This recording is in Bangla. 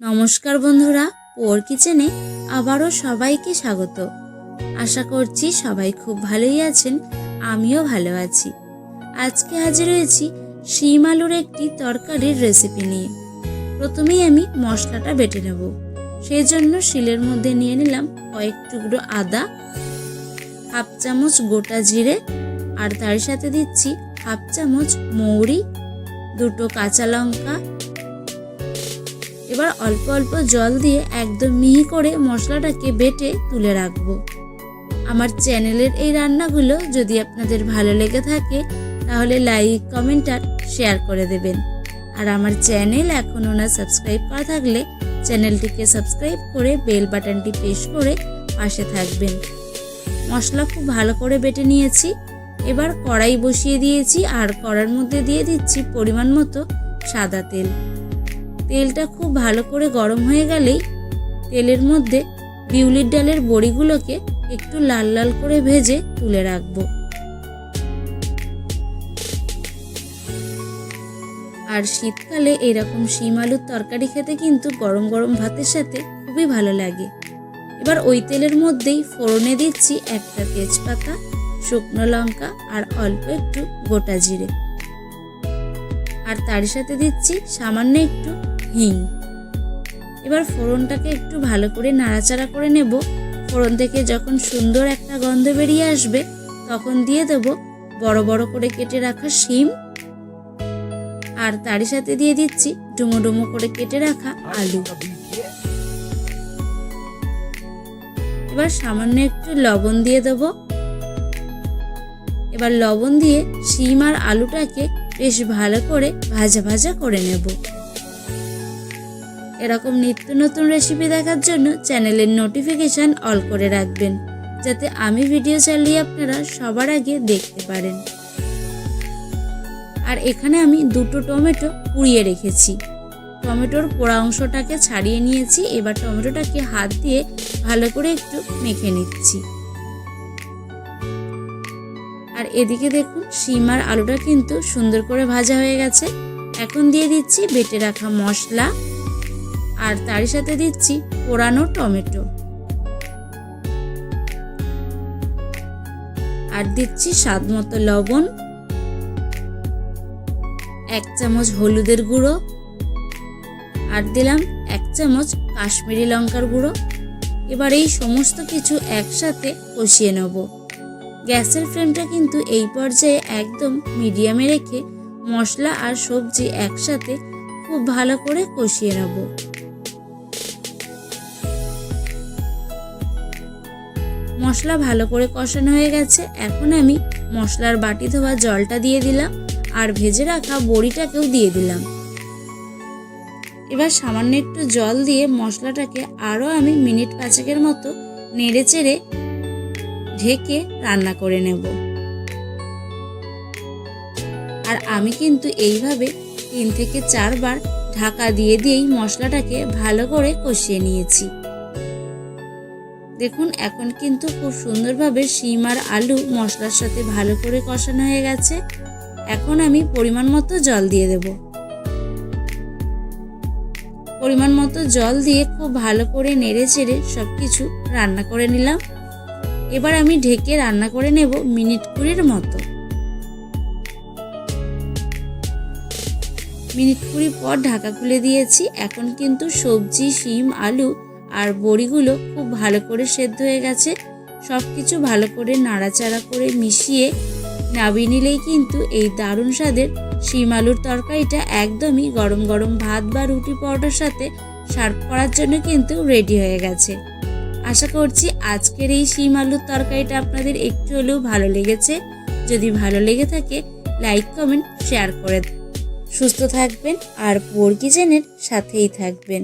নমস্কার বন্ধুরা, পোর কিচেনে আবারও সবাইকে স্বাগত। আশা করছি সবাই খুব ভালোই আছেন, আমিও ভালো আছি। আজকে হাজির হয়েছি শিম আলুর একটি তরকারির রেসিপি নিয়ে। প্রথমেই আমি মশলাটা বেটে নেব। সেই জন্য শিলের মধ্যে নিয়ে নিলাম কয়েক টুকরো আদা, হাফ চামচ গোটা জিরে, আর তার সাথে দিচ্ছি হাফ চামচ মৌরি, দুটো কাঁচা লঙ্কা এবার অল্প অল্প জল দিয়ে একদম মিহি করে মশলাটাকে বেটে তুলে রাখব। আমার চ্যানেলের এই রান্নাগুলো যদি আপনাদের ভালো লেগে থাকে, তাহলে লাইক, কমেন্ট আর শেয়ার করে দেবেন। আর আমার চ্যানেল এখনও না সাবস্ক্রাইব করা থাকলে চ্যানেলটিকে সাবস্ক্রাইব করে বেল বাটনটি প্রেস করে পাশে থাকবেন। মশলা খুব ভালো করে বেটে নিয়েছি। এবার কড়াই বসিয়ে দিয়েছি আর কড়ার মধ্যে দিয়ে দিচ্ছি পরিমাণ মতো সাদা তেল। তেলটা খুব ভালো করে গরম হয়ে গেলেই তেলের মধ্যে বিউলির ডালের বড়িগুলোকে একটু লাল লাল করে ভেজে তুলে রাখব। আর শীতকালে এরকম শিম আলুর তরকারি খেতে কিন্তু গরম গরম ভাতের সাথে খুবই ভালো লাগে। এবার ওই তেলের মধ্যেই ফোড়নে দিচ্ছি একটা তেজপাতা, শুকনো লঙ্কা আর অল্প একটু গোটা জিরে। আর তার সাথে দিচ্ছি সামান্য একটু হিং এবার ফোড়নটাকে একটু ভালো করে নাড়াচাড়া করে নেব। ফোড়ন থেকে যখন সুন্দর একটা গন্ধ বেরিয়ে আসবে, তখন দিয়ে দেব বড় বড় করে কেটে রাখা শিম। আর তারই সাথে দিয়ে দিচ্ছি ডুমো ডুমো করে কেটে রাখা আলু। এবার সামান্য একটু লবণ দিয়ে দেব। এবার লবণ দিয়ে শিম আর আলুটাকে বেশ ভালো করে ভাজা ভাজা করে নেব। এরকম নিত্য নতুন রেসিপি দেখার জন্য চ্যানেলের নোটিফিকেশান অল করে রাখবেন, যাতে আমি ভিডিও চালিয়ে আপনারা সবার আগে দেখতে পারেন। আর এখানে আমি দুটো টমেটো পুড়িয়ে রেখেছি। টমেটোর পোড়া অংশটাকে ছাড়িয়ে নিয়েছি, এবার টমেটোটাকে হাত দিয়ে ভালো করে একটু মেখে নিচ্ছি। আর এদিকে দেখুন, শিম আর আলুটা কিন্তু সুন্দর করে ভাজা হয়ে গেছে। এখন দিয়ে দিচ্ছি বেটে রাখা মশলা। আর তার সাথে দিচ্ছি পোড়ানো টমেটো। আর দিচ্ছি স্বাদ মতো লবণ, এক চামচ হলুদের গুঁড়ো, আর দিলাম এক চামচ কাশ্মীরি লঙ্কার গুঁড়ো। এবার এই সমস্ত কিছু একসাথে কষিয়ে নেব। গ্যাসের ফ্লেমটা কিন্তু এই পর্যায়ে একদম মিডিয়ামে রেখে মশলা আর সবজি একসাথে খুব ভালো করে কষিয়ে নেব। মশলা ভালো করে কষানো হয়ে গেছে। এখন আমি মশলার বাটি ধোয়া জলটা দিয়ে দিলাম আর ভেজে রাখা বড়িটাকেও দিয়ে দিলাম। এবার সামান্য একটু জল দিয়ে মশলাটাকে আরও আমি মিনিট পাঁচেকের মতো নেড়ে চেড়ে ঢেকে রান্না করে নেব। আর আমি কিন্তু এইভাবে তিন থেকে চারবার ঢাকা দিয়ে দিয়েই মশলাটাকে ভালো করে কষিয়ে নিয়েছি। দেখুন, এখন কিন্তু খুব সুন্দরভাবে শিম আর আলু মশলার সাথে ভালো করে কষানো হয়ে গেছে। এখন আমি পরিমাণ মতো জল দিয়ে দেব। পরিমাণ মতো জল দিয়ে খুব ভালো করে নেড়ে চেড়ে সব কিছু রান্না করে নিলাম। এবার আমি ঢেকে রান্না করে নেব মিনিট কুড়ির মতো। মিনিট কুড়ি পর ঢাকা খুলে দিয়েছি। এখন কিন্তু সবজি, শিম, আলু আর বড়িগুলো খুব ভালো করে সেদ্ধ হয়ে গেছে। সব কিছু ভালো করে নাড়াচাড়া করে মিশিয়ে নাবিয়ে নিলেই কিন্তু এই দারুণ স্বাদের শিম আলুর তরকারিটা একদমই গরম গরম ভাত বা রুটি পরোটার সাথে সার্ভ করার জন্য কিন্তু রেডি হয়ে গেছে। আশা করছি আজকের এই শিম আলুর তরকারিটা আপনাদের একটু হলেও ভালো লেগেছে। যদি ভালো লেগে থাকে, লাইক, কমেন্ট, শেয়ার করে সুস্থ থাকবেন আর পোর কিচেনের সাথেই থাকবেন।